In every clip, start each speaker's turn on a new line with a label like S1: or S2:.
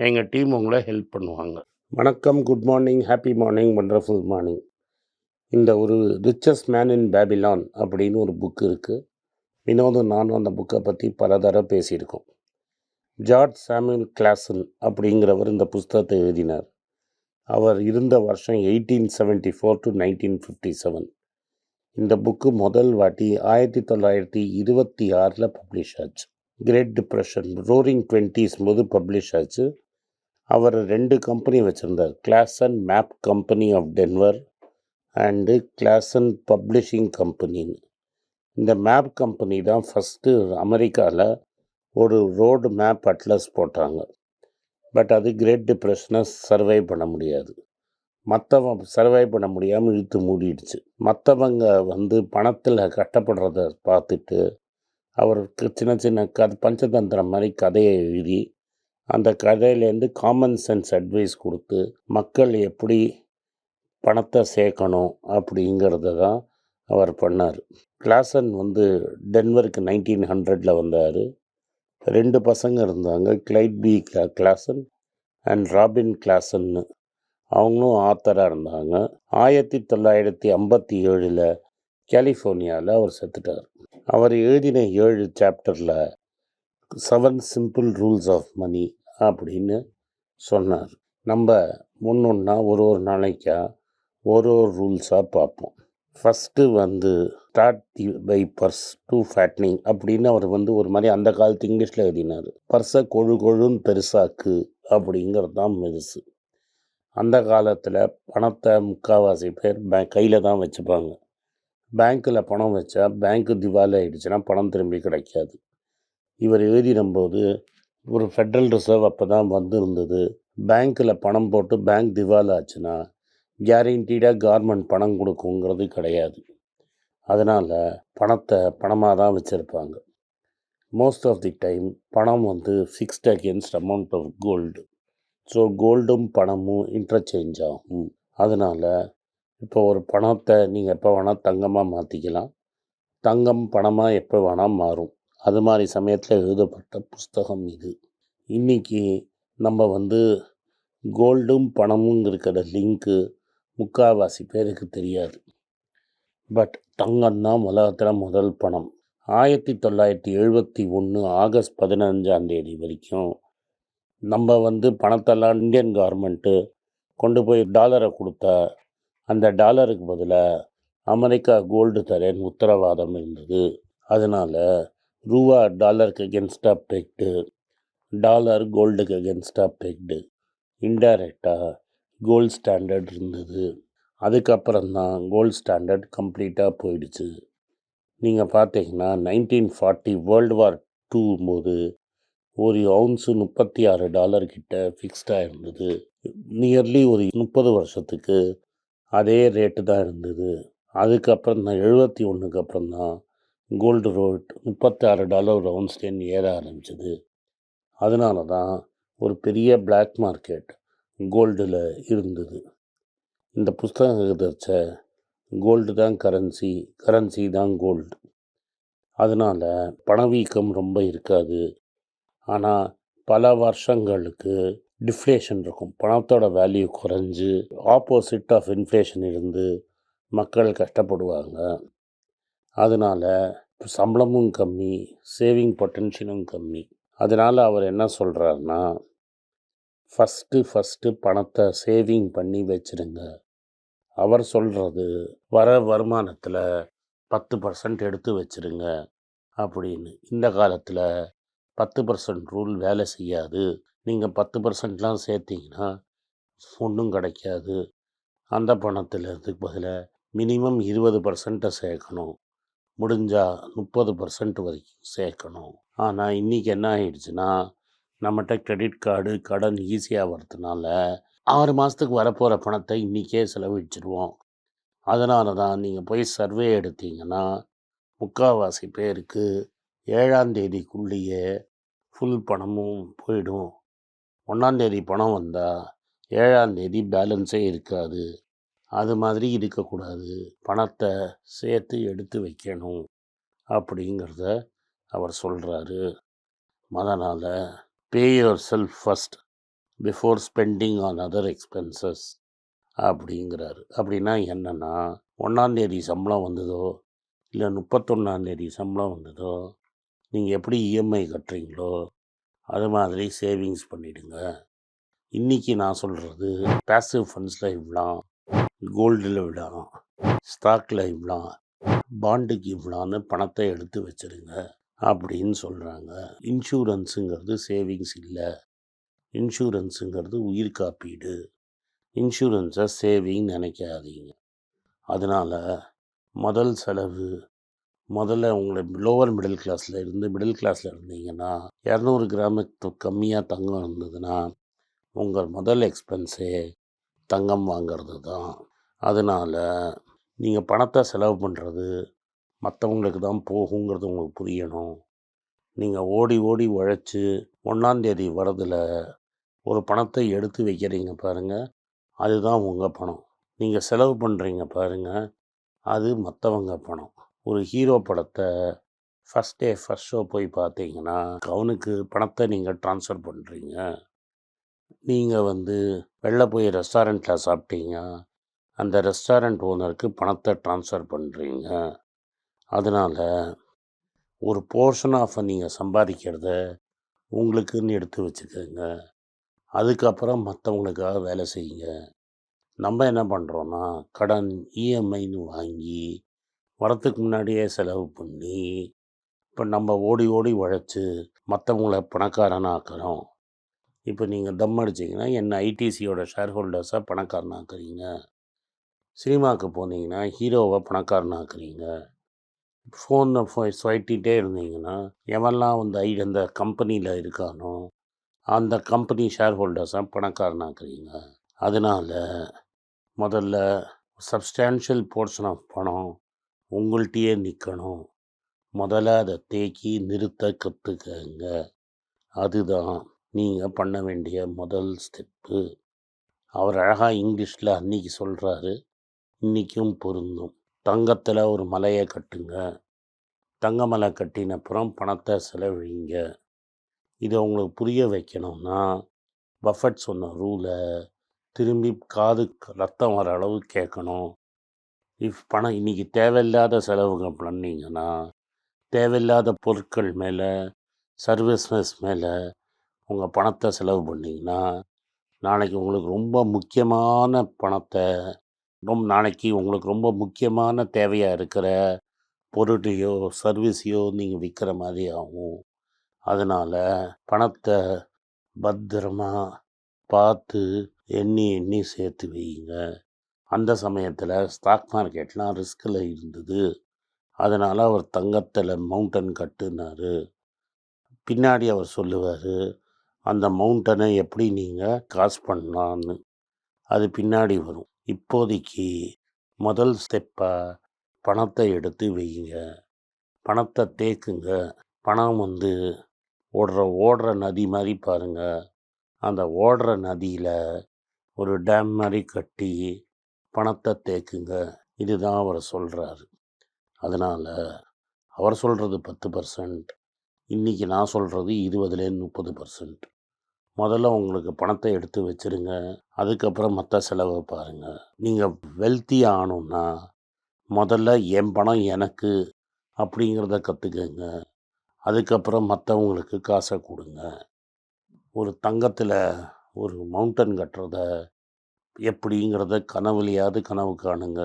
S1: எங்கள் டீம் உங்களை ஹெல்ப் பண்ணுவாங்க. வணக்கம், good morning, happy morning, wonderful morning. இந்த ஒரு ரிச்சஸ்ட் மேன் இன் பேபிலான் அப்படின்னு ஒரு புக் இருக்குது வினோதும் நானும் அந்த புக்கை பற்றி பல தடவை பேசியிருக்கோம். ஜார்ஜ் சாமியல் கிளாசன் அப்படிங்கிறவர் இந்த புஸ்தகத்தை எழுதினார். அவர் இருந்த வருஷம் 1874 - 1957. இந்த புக்கு முதல் வாட்டி 1926ல பப்ளிஷ் ஆச்சு. கிரேட் டிப்ரெஷன் ரோரிங் டுவென்டீஸ் போது பப்ளிஷ் ஆச்சு. அவர் ரெண்டு கம்பெனி வச்சிருந்தார். Clason map company of Denver and Clason publishing கம்பெனின்னு. இந்த மேப் கம்பெனி தான் ஃபர்ஸ்ட்டு அமெரிக்காவில் ஒரு ரோடு மேப் அட்லஸ் போட்டாங்க. பட் அது கிரேட் டிப்ரெஷனை சர்வைவ் பண்ண முடியாது. மற்றவன் சர்வைவ் பண்ண முடியாமல் இழுத்து மூடிடுச்சு. மற்றவங்க வந்து பணத்தில் கட்டப்படுறத பார்த்துட்டு, அவருக்கு சின்ன சின்ன கதை பஞ்சதந்திரம் மாதிரி கதையை எழுதி, அந்த கதையிலேருந்து காமன் சென்ஸ் அட்வைஸ் கொடுத்து மக்கள் எப்படி பணத்தை சேர்க்கணும் அப்படிங்கிறத தான் அவர் பண்ணார் கிளாசன் வந்து டென்வருக்கு நைன்டீன் ஹண்ட்ரடில் வந்தார் ரெண்டு பசங்க இருந்தாங்க. Clyde B Clason and Robin கிளாசன்னு. அவங்களும் ஆத்தராக இருந்தாங்க. ஆயிரத்தி தொள்ளாயிரத்தி ஐம்பத்தி ஏழில் கலிஃபோர்னியாவில் அவர் செத்துட்டார். அவர் எழுதின ஏழு சாப்டரில் seven simple rules of money அப்படின்னு சொன்னார். நம்ம ஒண்ணொண்ணா ஒரு ஒரு நாளைக்கா ஒரு ஒரு ரூல்ஸாக பார்ப்போம். ஃபர்ஸ்ட்டு வந்து start the by purse to fattening அப்படின்னு அவர் வந்து ஒரு மாதிரி அந்த காலத்து இங்கிலீஷில் எழுதினாரு. பர்ஸை கொழு கொழுன்னு பெருசாக்கு அப்படிங்கிறது தான் மெருசு அந்த காலத்தில் பணத்தை முக்காவாசி பேர் பே கையில் தான் வச்சுப்பாங்க. பேங்க்கில் பணம் வச்சா பேங்க்கு திவாலி ஆகிடுச்சுன்னா பணம் திரும்பி கிடைக்காது. இவர் எழுதினம்போது ஒரு ஃபெடரல் ரிசர்வ் அப்போ தான் வந்திருந்தது. பேங்க்கில் பணம் போட்டு பேங்க் திவால் ஆச்சுன்னா, கேரண்டீடாக கவர்மெண்ட் பணம் கொடுக்குங்கிறது கிடையாது. அதனால் பணத்தை பணமாக தான் வச்சுருப்பாங்க மோஸ்ட் ஆஃப் தி டைம் பணம் வந்து fixed against amount of gold. So கோல்டும் பணமும் இன்டர்சேஞ்ச் ஆகும். அதனால் இப்போ ஒரு பணத்தை நீங்கள் எப்போ வேணால் தங்கமாக மாற்றிக்கலாம் தங்கம் பணமாக எப்போ வேணால் மாறும். அது மாதிரி சமயத்தில் எழுதப்பட்ட புஸ்தகம் இது. இன்னைக்கு நம்ம வந்து கோல்டும் பணமும் இருக்கிற லிங்க்கு முக்காவாசி பேருக்கு தெரியாது. பட் தங்கம் தான் உலகத்தில் முதல் பணம். 1971 ஆகஸ்ட் 15ஆம் தேதி வரைக்கும், நம்ம வந்து பணத்தெல்லாம் இந்தியன் கவர்மெண்ட்டு கொண்டு போய் டாலரை கொடுத்தா அந்த டாலருக்கு பதிலாக அமெரிக்கா கோல்டு தரேன் உத்தரவாதம் இருந்தது. அதனால் ரூபா டாலருக்கு அகென்ஸ்டாக பெக்டு. டாலர் கோல்டுக்கு அகென்ஸ்டாக பெக்டு. இன்டைரக்டாக கோல்ட் ஸ்டாண்டர்ட் இருந்தது. அதுக்கப்புறம் தான் கோல்ட் ஸ்டாண்டர்ட் கம்ப்ளீட்டாக போயிடுச்சு. நீங்கள் பார்த்தீங்கன்னா nineteen forty world war two போது ஒரு அவுன்ஸு 36 டாலர் கிட்ட ஃபிக்ஸ்டாக இருந்தது. நியர்லி ஒரு 30 வருஷத்துக்கு அதே ரேட்டு தான் இருந்தது. அதுக்கப்புறம் தான் 71க்கு அப்புறம் தான் கோல்டு ரோட் 36 டாலர் ஒரு ஏற ஆரம்பிச்சது. அதனால தான் ஒரு பெரிய பிளாக் மார்க்கெட் கோல்டில் இருந்தது. இந்த புஸ்தகம் எழுதச்ச கோல்டு தான் கரன்சி, கரன்சி தான் கோல்டு. அதனால பணவீக்கம் ரொம்ப இருக்காது. ஆனால் பல வருஷங்களுக்கு டிஃப்ளேஷன் இருக்கும். பணத்தோட வேல்யூ குறைஞ்சு, ஆப்போசிட் ஆஃப் இன்ஃப்ளேஷன் இருந்து மக்கள் கஷ்டப்படுவாங்க. அதனால சம்பளமும் கம்மி, சேவிங் பொட்டன்ஷியலும் கம்மி. அதனால் அவர் என்ன சொல்கிறாருன்னா ஃபர்ஸ்ட்டு ஃபர்ஸ்ட்டு பணத்தை சேவிங் பண்ணி வச்சுருங்க அவர் சொல்கிறது வர வருமானத்தில் பத்து பர்சன்ட் எடுத்து வச்சிருங்க அப்படின்னு. இந்த காலத்தில் பத்து பர்சன்ட் ரூல் வேலை செய்யாது. நீங்க 10%லாம் சேர்த்தீங்கன்னா கிடைக்காது. அந்த பணத்திலிருந்து பதிலாக மினிமம் 20% சேர்க்கணும். முடிஞ்சால் முப்பது பர்சன்ட் வரைக்கும் சேர்க்கணும். ஆனால் இன்னைக்கு என்ன ஆகிடுச்சுன்னா நம்மகிட்ட கிரெடிட் கார்டு கடன் ஈஸியாக வரதுனால ஆறு மாதத்துக்கு வரப்போகிற பணத்தை இன்றைக்கே செலவழிச்சிடுவோம் அதனால தான் நீங்கள் போய் சர்வே எடுத்தீங்கன்னா முக்கால்வாசி பேருக்கு ஏழாம் தேதிக்குள்ளேயே ஃபுல் பணமும் போயிடும். ஒன்றாந்தேதி பணம் வந்தால் ஏழாம் தேதி பேலன்ஸே இருக்காது. அது மாதிரி இருக்கக்கூடாது. பணத்தை சேர்த்து எடுத்து வைக்கணும் அப்படிங்கிறத அவர் சொல்கிறாரு அதனால் pay yourself first before spending on other expenses அப்படிங்கிறாரு. அப்படின்னா என்னென்னா ஒன்றாந்தேதி சம்பளம் வந்ததோ இல்லை முப்பத்தொன்னாந்தேதி சம்பளம் வந்ததோ நீங்கள் எப்படி இஎம்ஐ கட்டுறீங்களோ அது மாதிரி சேவிங்ஸ் பண்ணிவிடுங்க இன்றைக்கி நான் சொல்கிறது பேசிவ் ஃபண்ட்ஸில் இவ்வளோ கோல்டில் விடலாம் ஸ்டாக்கில் இவ்வளோ பாண்டுக்கு இவ்வளோன்னு பணத்தை எடுத்து வச்சுருங்க அப்படின்னு சொல்கிறாங்க இன்சூரன்ஸுங்கிறது சேவிங்ஸ் இல்லை. இன்சூரன்ஸுங்கிறது உயிர் காப்பீடு. இன்சூரன்ஸை சேவிங் நினைக்காதீங்க. அதனால் முதல் செலவு முதல்ல உங்களை லோவர் மிடில் கிளாஸில் இருந்து மிடில் கிளாஸில் இருந்தீங்கன்னா இரநூறு கிராமுக்கு கம்மியாக தங்கம் இருந்ததுன்னா உங்கள் முதல் எக்ஸ்பென்ஸே தங்கம் வாங்கிறது தான். அதனால் நீங்கள் பணத்தை செலவு பண்ணுறது மற்றவங்களுக்கு தான் போகுங்கிறது உங்களுக்கு புரியணும். நீங்கள் ஓடி ஓடி உழைச்சி ஒன்றாந்தேதி வரதில் ஒரு பணத்தை எடுத்து வைக்கிறீங்க பாருங்கள் அதுதான் உங்கள் பணம். நீங்கள் செலவு பண்ணுறீங்க பாருங்கள் அது மற்றவங்க பணம். ஒரு ஹீரோ படத்தை ஃபஸ்ட் டே ஃபஸ்ட் ஷோ போய் பார்த்தீங்கன்னா அவனுக்கு பணத்தை நீங்கள் ட்ரான்ஸ்ஃபர் பண்ணுறீங்க நீங்கள் வந்து வெளில போய் ரெஸ்டாரண்ட்டில் சாப்பிட்டீங்க. அந்த ரெஸ்டாரண்ட் ஓனருக்கு பணத்தை ட்ரான்ஸ்ஃபர் பண்ணுறீங்க அதனால் ஒரு போர்ஷன் ஆஃப் நீங்கள் சம்பாதிக்கிறத உங்களுக்குன்னு எடுத்து வச்சுக்கோங்க. அதுக்கப்புறம் மற்றவங்களுக்காக வேலை செய்யுங்க. நம்ம என்ன பண்ணுறோன்னா கடன் இஎம்ஐன்னு வாங்கி வரத்துக்கு முன்னாடியே செலவு பண்ணி இப்போ நம்ம ஓடி ஓடி உழைச்சி மற்றவங்கள பணக்காரனாக்குறோம். இப்போ நீங்கள் தம் அடிச்சிங்கன்னா என்ன ஐடிசியோட ஷேர் ஹோல்டர்ஸாக பணக்காரனாக்குறீங்க. சினிமாவுக்கு போனீங்கன்னா ஹீரோவை பணக்காரனாக்குறீங்க. ஃபோனை சுவட்டிகிட்டே இருந்தீங்கன்னா எவன்லாம் வந்து ஐ அந்த கம்பெனியில் இருக்கானோ அந்த கம்பெனி ஷேர் ஹோல்டர்ஸாக பணக்காரனாக்குறீங்க. அதனால் முதல்ல சப்ஸ்டான்ஷியல் போர்ஷன் ஆஃப் பணம் உங்கள்கிட்டயே நிற்கணும் முதல்ல அதை தேக்கி நிறுத்த கற்றுக்கங்க அதுதான் நீங்கள் பண்ண வேண்டிய முதல் ஸ்டெப்பு அவர் அழகாக இங்கிலீஷில் அன்னைக்கு சொல்கிறாரு இன்றைக்கும் பொருந்தும். தங்கத்தில் ஒரு மலையை கட்டுங்க. தங்க மலை கட்டின அப்புறம் பணத்தை செலவழிங்க. இதை உங்களுக்கு புரிய வைக்கணும்னா பஃபட் சொன்ன ரூலை திரும்பி காது ரத்தம் வர அளவு கேட்கணும். இஃப் பணம் இன்றைக்கி தேவையில்லாத செலவுகள் பண்ணிங்கன்னா தேவையில்லாத பொருட்கள் மேலே சர்வீஸ்னஸ் மேலே உங்கள் பணத்தை செலவு பண்ணிங்கன்னா நாளைக்கு உங்களுக்கு ரொம்ப முக்கியமான பணத்தை ரொம்ப நாளைக்கு உங்களுக்கு ரொம்ப முக்கியமான தேவையாக இருக்கிற பொருளையோ சர்வீஸையோ நீங்கள் விற்கிற மாதிரி ஆகும். அதனால் பணத்தை பத்திரமா பார்த்து எண்ணி எண்ணி சேர்த்து வையுங்க. அந்த சமயத்தில் ஸ்டாக் மார்க்கெட்லாம் ரிஸ்கில் இருந்தது. அதனால் அவர் தங்கத்தில் மவுண்டன் கட்டுனார். பின்னாடி அவர் சொல்லுவார் அந்த மவுண்டனை எப்படி நீங்கள் காசு பண்ணலான்னு அது பின்னாடி வரும். இப்போதைக்கு முதல் ஸ்டெப்பாக பணத்தை எடுத்து வைங்க பணத்தை தேக்குங்க. பணம் வந்து ஓடுற ஓடுற நதி மாதிரி பாருங்கள் அந்த ஓடுற நதியில் ஒரு டேம் மாதிரி கட்டி பணத்தை தேக்குங்க. இதுதான் அவர் சொல்கிறாரு அதனால் அவர் சொல்கிறது பத்து பர்சன்ட் இன்றைக்கி நான் சொல்கிறது இருபதுலேருந்து முப்பது பர்சன்ட் முதல்ல உங்களுக்கு பணத்தை எடுத்து வச்சுருங்க. அதுக்கப்புறம் மற்ற செலவை பாருங்கள் நீங்கள் வெல்த்தி ஆகணுன்னா முதல்ல என் பணம் எனக்கு அப்படிங்கிறத கற்றுக்கங்க அதுக்கப்புறம் மற்றவங்களுக்கு காசை கொடுங்க. ஒரு தங்கத்தில் ஒரு மவுண்டன் கட்டுறத எப்படிங்கிறத கனவுலையாவது கனவு காணுங்க.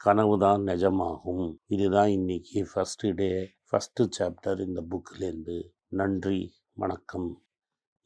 S1: கனவு தான் நிஜமாகும். இதுதான் இன்றைக்கி ஃபஸ்ட்டு டே ஃபஸ்ட்டு சாப்டர் இந்த புக்கிலேருந்து நன்றி வணக்கம்.